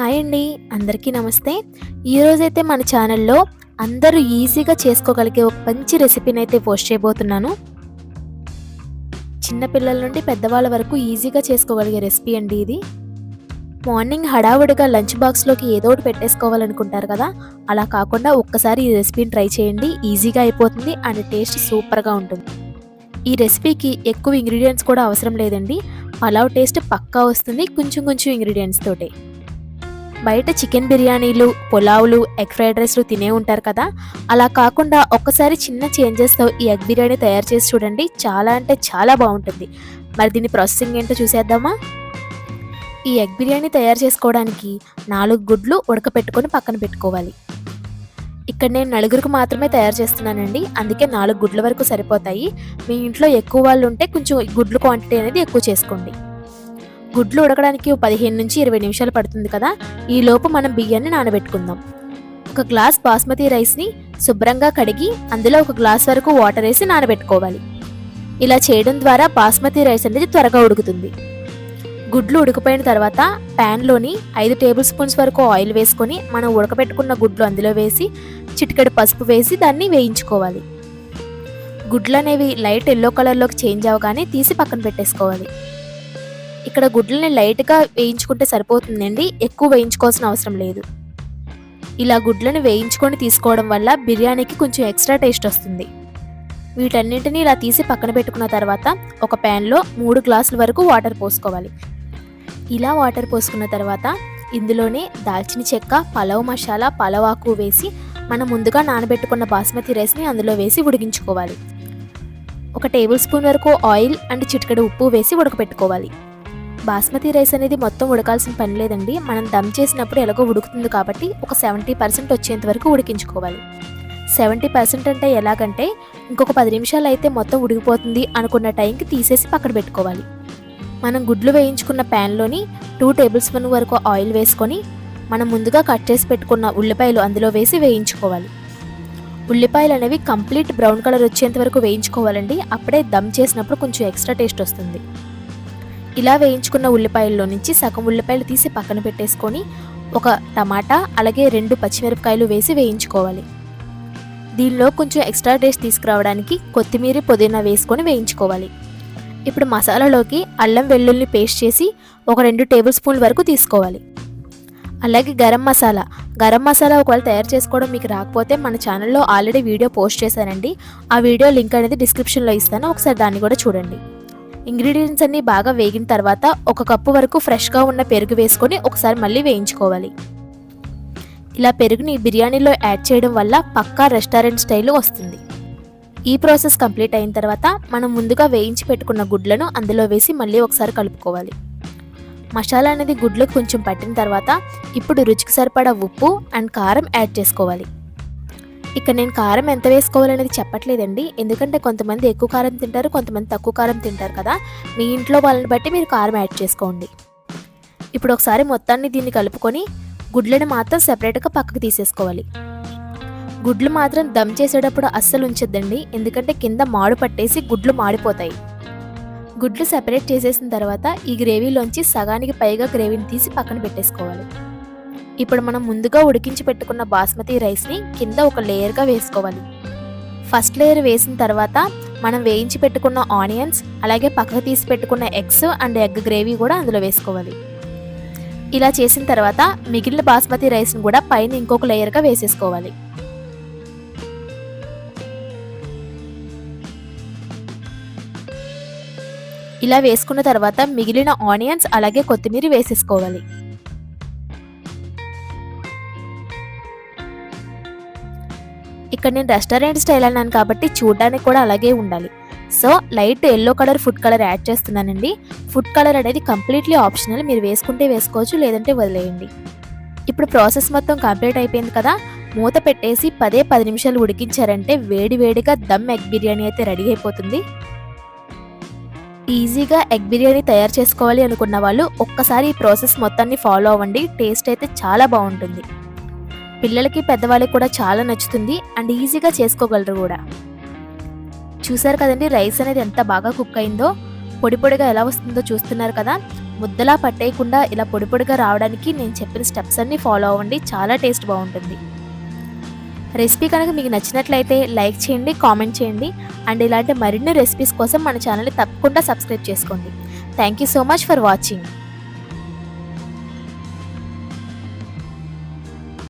Hi అండి అందరికీ నమస్తే. ఈరోజైతే మన ఛానల్లో అందరూ ఈజీగా చేసుకోగలిగే ఒక మంచి రెసిపీని అయితే పోస్ట్ చేయబోతున్నాను. చిన్నపిల్లల నుండి పెద్దవాళ్ళ వరకు ఈజీగా చేసుకోగలిగే రెసిపీ అండి ఇది. మార్నింగ్ హడావుడిగా లంచ్ బాక్స్లోకి ఏదో ఒకటి పెట్టేసుకోవాలనుకుంటారు కదా అలా కాకుండా ఒక్కసారి ఈ రెసిపీని ట్రై చేయండి. ఈజీగా అయిపోతుంది అండ్ టేస్ట్ సూపర్గా ఉంటుంది. ఈ రెసిపీకి ఎక్కువ ఇంగ్రీడియంట్స్ కూడా అవసరం లేదండి. పలావ్ టేస్ట్ పక్కా వస్తుంది కొంచెం కొంచెం ఇంగ్రీడియంట్స్ తోటే. బయట చికెన్ బిర్యానీలు పులావులు ఎగ్ ఫ్రైడ్ రైస్లు తినే ఉంటారు కదా. అలా కాకుండా ఒక్కసారి చిన్న చేంజెస్తో ఈ ఎగ్ బిర్యానీ తయారు చేసి చూడండి. చాలా అంటే చాలా బాగుంటుంది. మరి దీని ప్రాసెసింగ్ ఏంటో చూసేద్దామా? ఈ ఎగ్ బిర్యానీ తయారు చేసుకోవడానికి నాలుగు గుడ్లు ఉడకపెట్టుకొని పక్కన పెట్టుకోవాలి. ఇక్కడ నేను నలుగురికి మాత్రమే తయారు చేస్తున్నానండి. అందుకే నాలుగు గుడ్ల వరకు సరిపోతాయి. మీ ఇంట్లో ఎక్కువ వాళ్ళు ఉంటే కొంచెం గుడ్లు క్వాంటిటీ అనేది ఎక్కువ చేసుకోండి. గుడ్లు ఉడకడానికి పదిహేను నుంచి ఇరవై నిమిషాలు పడుతుంది కదా? ఈ లోపు మనం బియ్యాన్ని నానబెట్టుకుందాం. ఒక గ్లాస్ బాస్మతి రైస్ని శుభ్రంగా కడిగి అందులో ఒక గ్లాస్ వరకు వాటర్ వేసి నానబెట్టుకోవాలి. ఇలా చేయడం ద్వారా బాస్మతి రైస్ అనేది త్వరగా ఉడుకుతుంది. గుడ్లు ఉడికిపోయిన తర్వాత ప్యాన్లోని ఐదు టేబుల్ స్పూన్స్ వరకు ఆయిల్ వేసుకొని మనం ఉడకబెట్టుకున్న గుడ్లు అందులో వేసి చిటికెడు పసుపు వేసి దాన్ని వేయించుకోవాలి. గుడ్లు అనేవి లైట్ ఎల్లో కలర్లోకి చేంజ్ అవగానే తీసి పక్కన పెట్టేసుకోవాలి. ఇక్కడ గుడ్లని లైట్గా వేయించుకుంటే సరిపోతుందండి. ఎక్కువ వేయించుకోవాల్సిన అవసరం లేదు. ఇలా గుడ్లను వేయించుకొని తీసుకోవడం వల్ల బిర్యానీకి కొంచెం ఎక్స్ట్రా టేస్ట్ వస్తుంది. వీటన్నింటినీ ఇలా తీసి పక్కన పెట్టుకున్న తర్వాత ఒక ప్యాన్లో మూడు గ్లాసుల వరకు వాటర్ పోసుకోవాలి. ఇలా వాటర్ పోసుకున్న తర్వాత ఇందులోనే దాల్చిన చెక్క పలావ్ మసాలా పలావాకు వేసి మనం ముందుగా నానబెట్టుకున్న బాస్మతి రైస్ని అందులో వేసి ఉడికించుకోవాలి. ఒక టేబుల్ స్పూన్ వరకు ఆయిల్ అండ్ చిటికెడు ఉప్పు వేసి ఉడకపెట్టుకోవాలి. బాస్మతి రైస్ అనేది మొత్తం ఉడకాల్సిన పని లేదండి. మనం దమ్ చేసినప్పుడు ఎలాగో ఉడుకుతుంది కాబట్టి ఒక సెవెంటీ పర్సెంట్ వచ్చేంత వరకు ఉడికించుకోవాలి. సెవెంటీ పర్సెంట్ అంటే ఎలాగంటే ఇంకొక పది నిమిషాలు అయితే మొత్తం ఉడికిపోతుంది అనుకున్న టైంకి తీసేసి పక్కన పెట్టుకోవాలి. మనం గుడ్లు వేయించుకున్న ప్యాన్లోని టూ టేబుల్ స్పూన్ వరకు ఆయిల్ వేసుకొని మనం ముందుగా కట్ చేసి పెట్టుకున్న ఉల్లిపాయలు అందులో వేసి వేయించుకోవాలి. ఉల్లిపాయలు అనేవి కంప్లీట్ బ్రౌన్ కలర్ వచ్చేంత వరకు వేయించుకోవాలండి. అప్పుడే దమ్ చేసినప్పుడు కొంచెం ఎక్స్ట్రా టేస్ట్ వస్తుంది. ఇలా వేయించుకున్న ఉల్లిపాయల్లో నుంచి సగం ఉల్లిపాయలు తీసి పక్కన పెట్టేసుకొని ఒక టమాటా అలాగే రెండు పచ్చిమిరపకాయలు వేసి వేయించుకోవాలి. దీనిలో కొంచెం ఎక్స్ట్రా టేస్ట్ తీసుకురావడానికి కొత్తిమీర పుదీనా వేసుకొని వేయించుకోవాలి. ఇప్పుడు మసాలాలోకి అల్లం వెల్లుల్లి పేస్ట్ చేసి ఒక రెండు టేబుల్ స్పూన్ల వరకు తీసుకోవాలి. అలాగే గరం మసాలా. గరం మసాలా ఒకవేళ తయారు చేసుకోవడం మీకు రాకపోతే మన ఛానల్లో ఆల్రెడీ వీడియో పోస్ట్ చేశానండి. ఆ వీడియో లింక్ అనేది డిస్క్రిప్షన్లో ఇస్తాను. ఒకసారి దాన్ని కూడా చూడండి. ఇంగ్రీడియంట్స్ అన్ని బాగా వేగిన తర్వాత ఒక కప్పు వరకు ఫ్రెష్గా ఉన్న పెరుగు వేసుకొని ఒకసారి మళ్ళీ వేయించుకోవాలి. ఇలా పెరుగుని బిర్యానీలో యాడ్ చేయడం వల్ల పక్కా రెస్టారెంట్ స్టైల్ వస్తుంది. ఈ ప్రాసెస్ కంప్లీట్ అయిన తర్వాత మనం ముందుగా వేయించి పెట్టుకున్న గుడ్లను అందులో వేసి మళ్ళీ ఒకసారి కలుపుకోవాలి. మసాలా అనేది గుడ్లకు కొంచెం పట్టిన తర్వాత ఇప్పుడు రుచికి సరిపడా ఉప్పు అండ్ కారం యాడ్ చేసుకోవాలి. ఇక్కడ నేను కారం ఎంత వేసుకోవాలనేది చెప్పట్లేదండి. ఎందుకంటే కొంతమంది ఎక్కువ కారం తింటారు కొంతమంది తక్కువ కారం తింటారు కదా. మీ ఇంట్లో వాళ్ళని బట్టి మీరు కారం యాడ్ చేసుకోండి. ఇప్పుడు ఒకసారి మొత్తాన్ని దీన్ని కలుపుకొని గుడ్లను మాత్రం సెపరేట్గా పక్కకు తీసేసుకోవాలి. గుడ్లు మాత్రం దమ్ చేసేటప్పుడు అస్సలు ఉంచొద్దండి. ఎందుకంటే కింద మాడు పట్టేసి గుడ్లు మాడిపోతాయి. గుడ్లు సెపరేట్ చేసేసిన తర్వాత ఈ గ్రేవీలోంచి సగానికి పైగా గ్రేవీని తీసి పక్కన పెట్టేసుకోవాలి. ఇప్పుడు మనం ముందుగా ఉడికించి పెట్టుకున్న బాస్మతి రైస్ని కింద ఒక లేయర్గా వేసుకోవాలి. ఫస్ట్ లేయర్ వేసిన తర్వాత మనం వేయించి పెట్టుకున్న ఆనియన్స్ అలాగే పక్కకు తీసి పెట్టుకున్న ఎగ్స్ అండ్ ఎగ్ గ్రేవీ కూడా అందులో వేసుకోవాలి. ఇలా చేసిన తర్వాత మిగిలిన బాస్మతి రైస్ని కూడా పైన ఇంకొక లేయర్గా వేసేసుకోవాలి. ఇలా వేసుకున్న తర్వాత మిగిలిన ఆనియన్స్ అలాగే కొత్తిమీర వేసేసుకోవాలి. ఇక్కడ నేను రెస్టారెంట్ స్టైల్ అన్నాను కాబట్టి చూడడానికి కూడా అలాగే ఉండాలి. So light yellow colour food colour add చేస్తున్నానండి. ఫుడ్ కలర్ అనేది కంప్లీట్లీ ఆప్షనల్. మీరు వేసుకుంటే వేసుకోవచ్చు లేదంటే వదిలేయండి. ఇప్పుడు ప్రాసెస్ మొత్తం కంప్లీట్ అయిపోయింది కదా. మూత పెట్టేసి పదే పది నిమిషాలు ఉడికించారంటే వేడి వేడిగా దమ్ ఎగ్ బిర్యానీ అయితే రెడీ అయిపోతుంది. ఈజీగా ఎగ్ బిర్యానీ తయారు చేసుకోవాలి అనుకున్న వాళ్ళు ఒక్కసారి ఈ ప్రాసెస్ మొత్తాన్ని ఫాలో అవ్వండి. టేస్ట్ అయితే చాలా బాగుంటుంది. పిల్లలకి పెద్దవాళ్ళకి కూడా చాలా నచ్చుతుంది అండ్ ఈజీగా చేసుకోగలరు కూడా. చూసారు కదండి రైస్ అనేది ఎంత బాగా కుక్ అయిందో పొడి పొడిగా ఎలా వస్తుందో చూస్తున్నారు కదా. ముద్దలా పట్టేయకుండా ఇలా పొడి పొడిగా రావడానికి నేను చెప్పిన స్టెప్స్ అన్ని ఫాలో అవ్వండి చాలా టేస్ట్ బాగుంటుంది. రెసిపీ కనుక మీకు నచ్చినట్లయితే లైక్ చేయండి కామెంట్ చేయండి అండ్ ఇలాంటి మరిన్ని రెసిపీస్ కోసం మన ఛానల్ని తప్పకుండా సబ్స్క్రైబ్ చేసుకోండి. Thank you so much for watching.